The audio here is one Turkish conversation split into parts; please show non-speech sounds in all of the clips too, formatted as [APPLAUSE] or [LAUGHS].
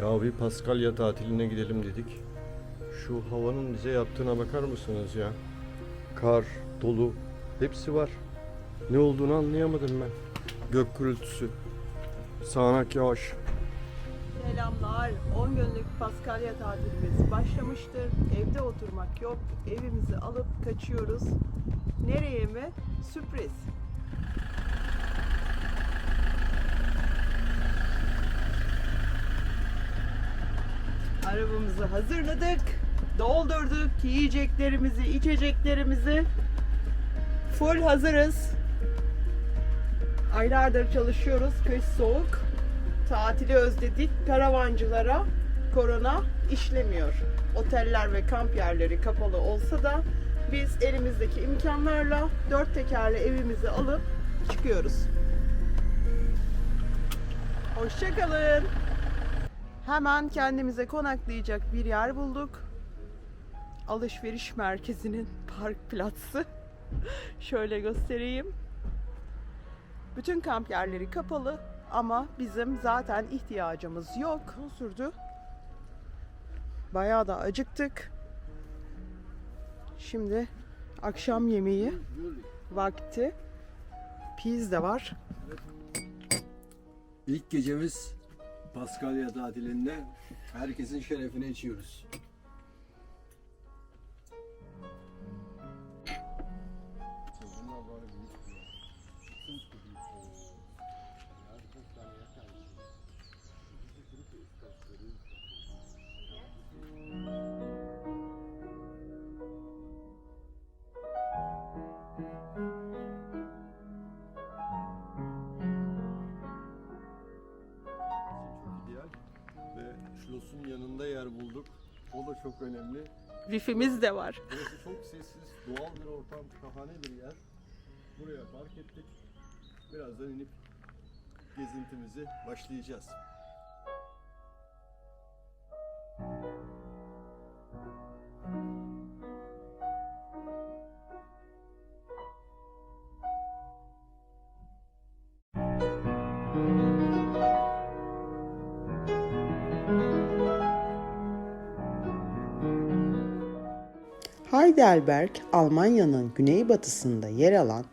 Ya bir Paskalya tatiline gidelim dedik. Şu havanın bize yaptığına bakar mısınız ya? Kar, dolu, hepsi var. Ne olduğunu anlayamadım ben. Gök gürültüsü, sağanak yağış. Selamlar. 10 günlük Paskalya tatilimiz başlamıştır. Evde oturmak yok. Evimizi alıp kaçıyoruz. Nereye mi? Sürpriz. Arabamızı hazırladık. Doldurduk yiyeceklerimizi, içeceklerimizi. Full hazırız. Aylardır çalışıyoruz. Kış soğuk tatili özledik. Karavancılara korona işlemiyor. Oteller ve kamp yerleri kapalı olsa da biz elimizdeki imkanlarla dört tekerli evimizi alıp çıkıyoruz. Hoşçakalın. Hemen kendimize konaklayacak bir yer bulduk. Alışveriş merkezinin [LAUGHS] park platsı. [LAUGHS] Şöyle göstereyim. Bütün kamp yerleri kapalı ama bizim zaten ihtiyacımız yok. Sürdü. Bayağı da acıktık. Şimdi akşam yemeği vakti. Pizza var. İlk gecemiz Paskalya tatilinde herkesin şerefine içiyoruz. Çok önemli. Wifi'miz de var. Burası çok sessiz, doğal bir ortam, şahane bir yer. Buraya park ettik. Birazdan inip gezintimizi başlayacağız. Heidelberg, Almanya'nın güneybatısında yer alan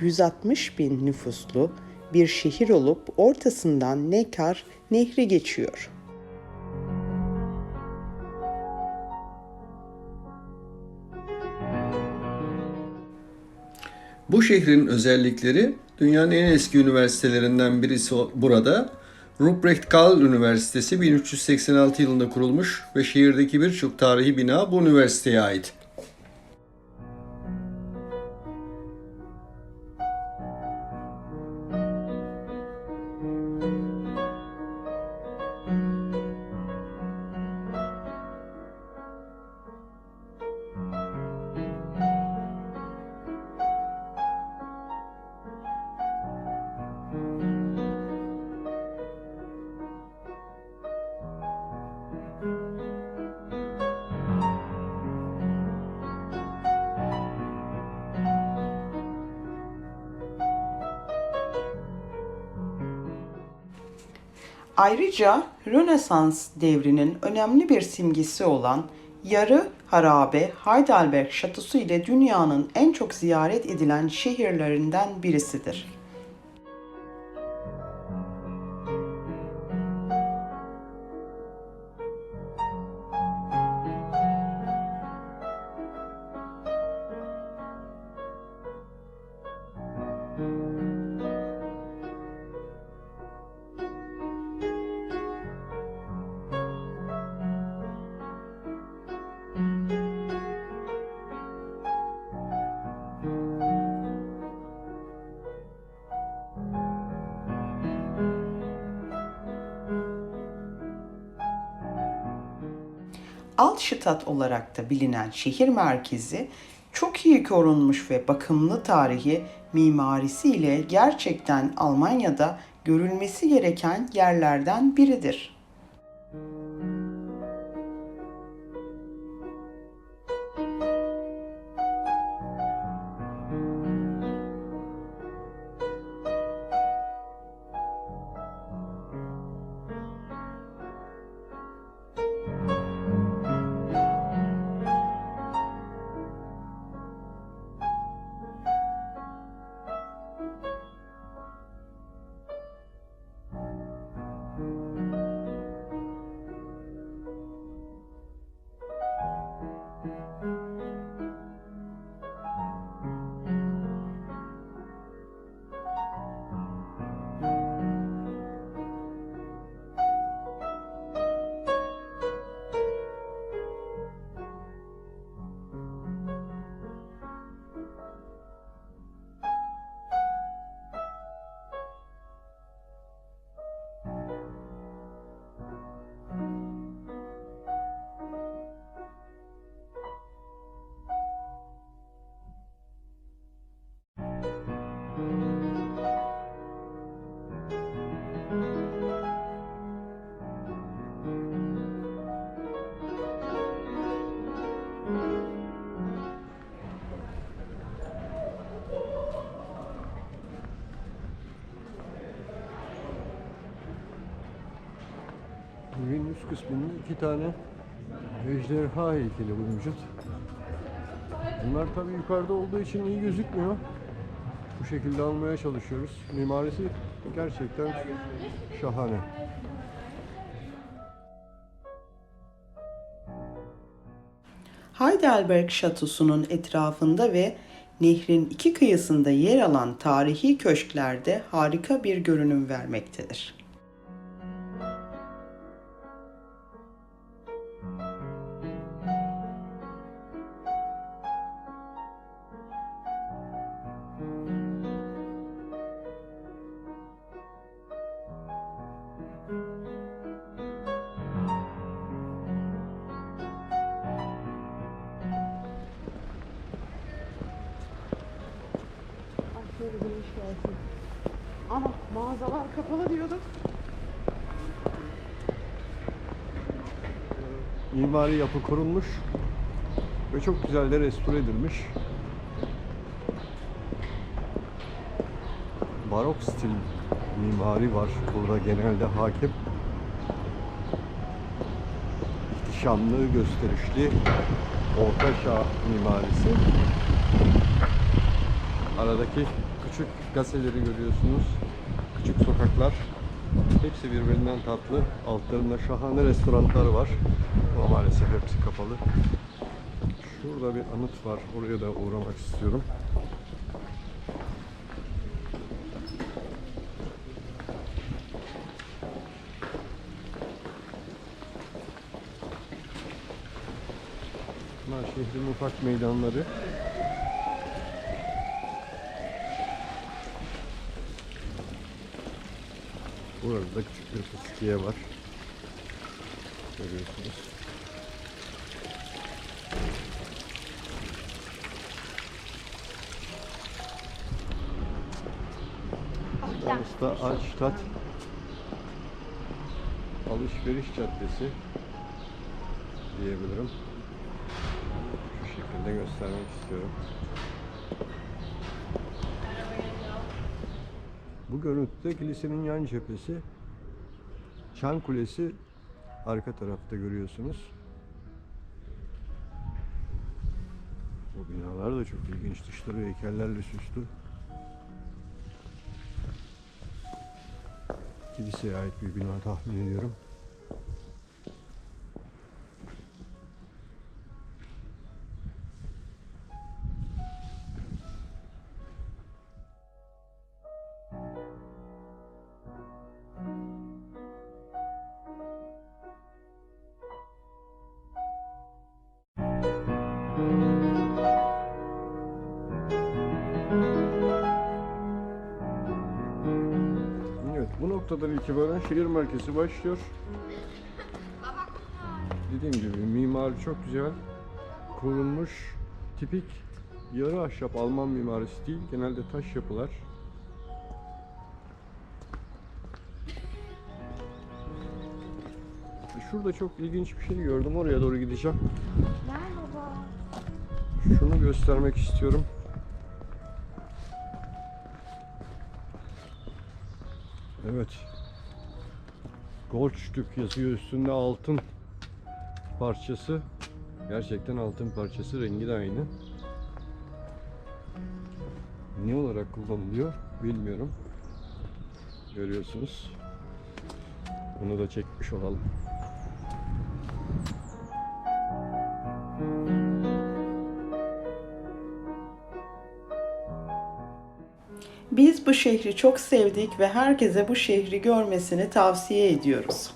160 bin nüfuslu bir şehir olup ortasından Neckar Nehri geçiyor. Bu şehrin özellikleri dünyanın en eski üniversitelerinden birisi burada. Ruprecht Karl Üniversitesi 1386 yılında kurulmuş ve şehirdeki birçok tarihi bina bu üniversiteye ait. Ayrıca Rönesans devrinin önemli bir simgesi olan yarı harabe Heidelberg Şatosu ile dünyanın en çok ziyaret edilen şehirlerinden birisidir. Altstadt olarak da bilinen şehir merkezi çok iyi korunmuş ve bakımlı tarihi mimarisiyle gerçekten Almanya'da görülmesi gereken yerlerden biridir. Kısmında iki tane ejderha heykeli mevcut. Bunlar tabii yukarıda olduğu için iyi gözükmüyor. Bu şekilde almaya çalışıyoruz. Mimarisi gerçekten şahane. Heidelberg Şatosu'nun etrafında ve nehrin iki kıyısında yer alan tarihi köşklerde harika bir görünüm vermektedir. Mimari yapı korunmuş ve çok güzel de restore edilmiş. Barok stil mimari var burada genelde hakim. İhtişamlı, gösterişli Orta Çağ mimarisi. Aradaki küçük gazeteleri görüyorsunuz. Küçük sokaklar. Hepsi birbirinden tatlı. Altlarında şahane restoranlar var. Ama maalesef hepsi kapalı. Şurada bir anıt var. Oraya da uğramak istiyorum. Bunlar şehrin ufak meydanları. Burada da küçük bir fıskiye var. Görüyorsunuz. Da Altstadt Alışveriş Caddesi diyebilirim. Şu şekilde göstermek istiyorum. Bu görüntüde kilisenin yan cephesi. Çan Kulesi arka tarafta görüyorsunuz. Bu binalar da çok ilginç. Dışları heykellerle süslü. Kiliseye ait bir bina tahmin ediyorum. Bu noktadan itibaren şehir merkezi başlıyor. Dediğim gibi mimari çok güzel, korunmuş, tipik yarı ahşap Alman mimarisi değil, genelde taş yapılar. Şurada çok ilginç bir şey gördüm, oraya doğru gideceğim. Şunu göstermek istiyorum. Evet. Goldstück yazıyor üstünde altın parçası. Gerçekten altın parçası rengi de aynı. Ne olarak kullanılıyor bilmiyorum. Görüyorsunuz. Bunu da çekmiş olalım. Biz bu şehri çok sevdik ve herkese bu şehri görmesini tavsiye ediyoruz.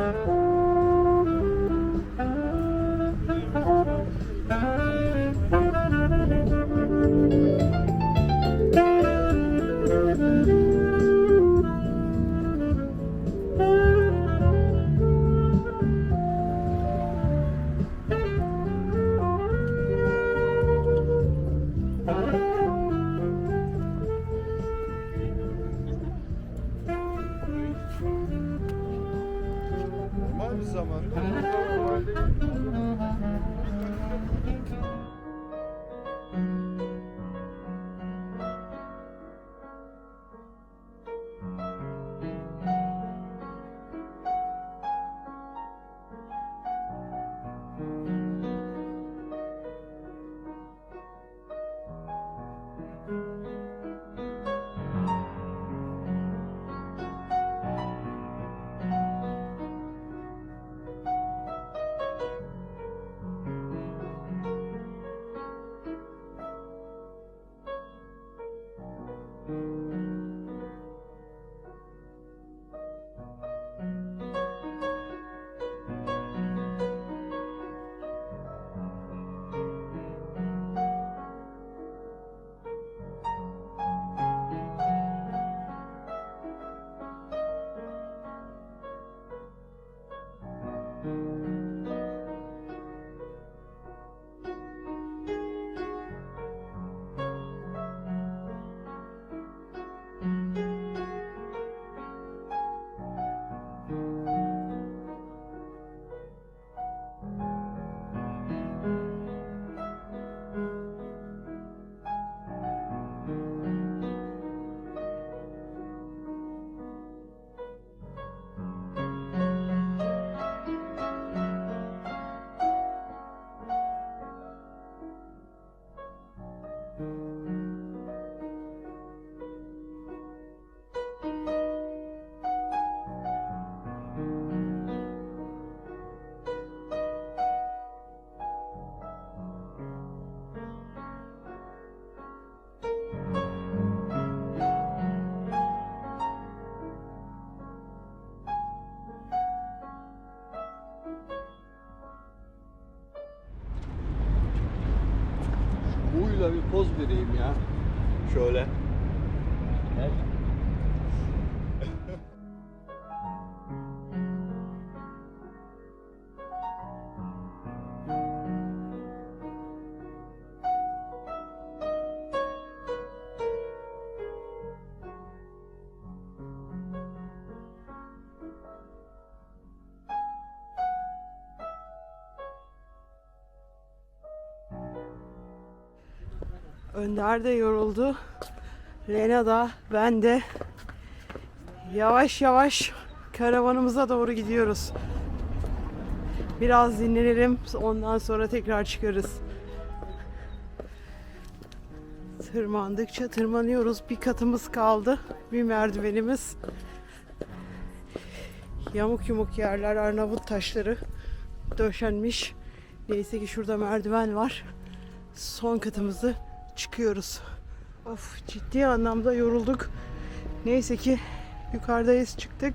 Thank you. Uyla bir poz vereyim ya. Şöyle. Önder de yoruldu. Lena da ben de yavaş yavaş karavanımıza doğru gidiyoruz. Biraz dinlenelim ondan sonra tekrar çıkarız. Tırmandıkça tırmanıyoruz. Bir katımız kaldı. Bir merdivenimiz. Yamuk yumuk yerler Arnavut taşları döşenmiş. Neyse ki şurada merdiven var. Son katımızı çıkıyoruz. Of ciddi anlamda yorulduk. Neyse ki yukarıdayız çıktık.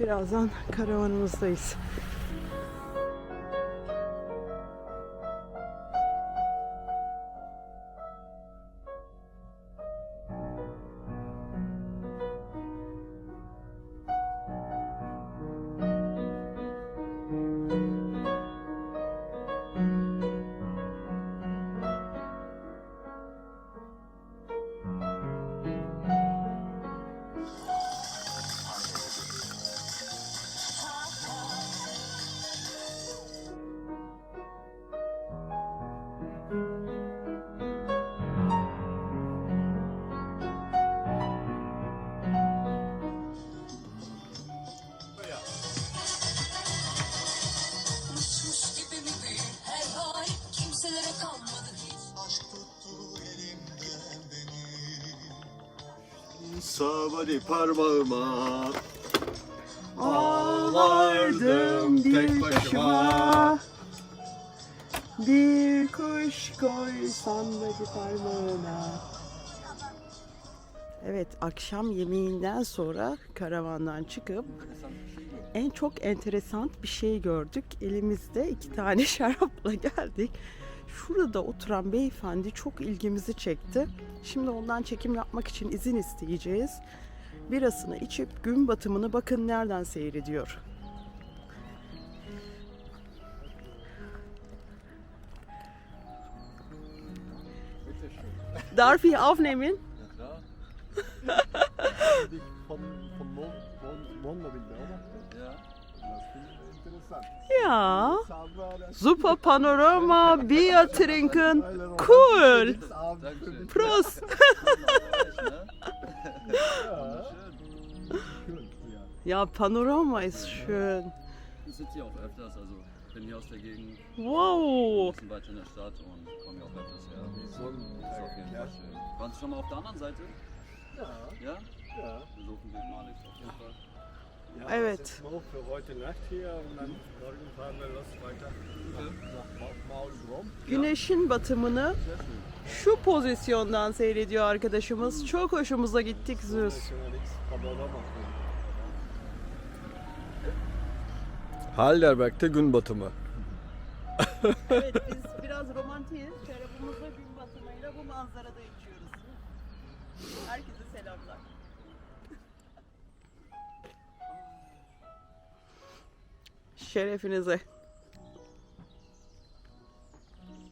Birazdan karavanımızdayız. Sabadi parmağıma Ağlardım bir başıma. Bir kuş koysan bacı parmağına Evet akşam yemeğinden sonra karavandan çıkıp en çok enteresan bir şey gördük. Elimizde iki tane [LAUGHS] şarapla geldik. Şurada oturan beyefendi çok ilgimizi çekti. Şimdi ondan çekim yapmak için izin isteyeceğiz. Birasını içip gün batımını bakın nereden seyrediyor. Darf ich aufnehmen? Ja. Super Panorama, Bier trinken. Cool. Prost. [LAUGHS] Ja, Schön. Panorama ist schön. Ich sitze hier auch öfters, also bin hier aus der Gegend, Wow. ein bisschen weiter in der Stadt und komme hier auch öfters her. Sonne. Ist auf jeden Fall schön. Waren Sie schon mal auf der anderen Seite? Ja, Ja? ja. Besuchen wir mal auf jeden Fall. Ja Evet. Das ist auch für heute Nacht hier und dann morgen fahren wir los weiter nach, nach Maulbrom. Güneşin batımını şu pozisyondan seyrediyor arkadaşımız. Çok hoşumuza gittik Panorama. Heidelberg'te gün batımı. Evet biz biraz romantiyiz. Şarabımızla gün batımıyla bu manzarada içiyoruz. Herkese selamlar. Şerefinize.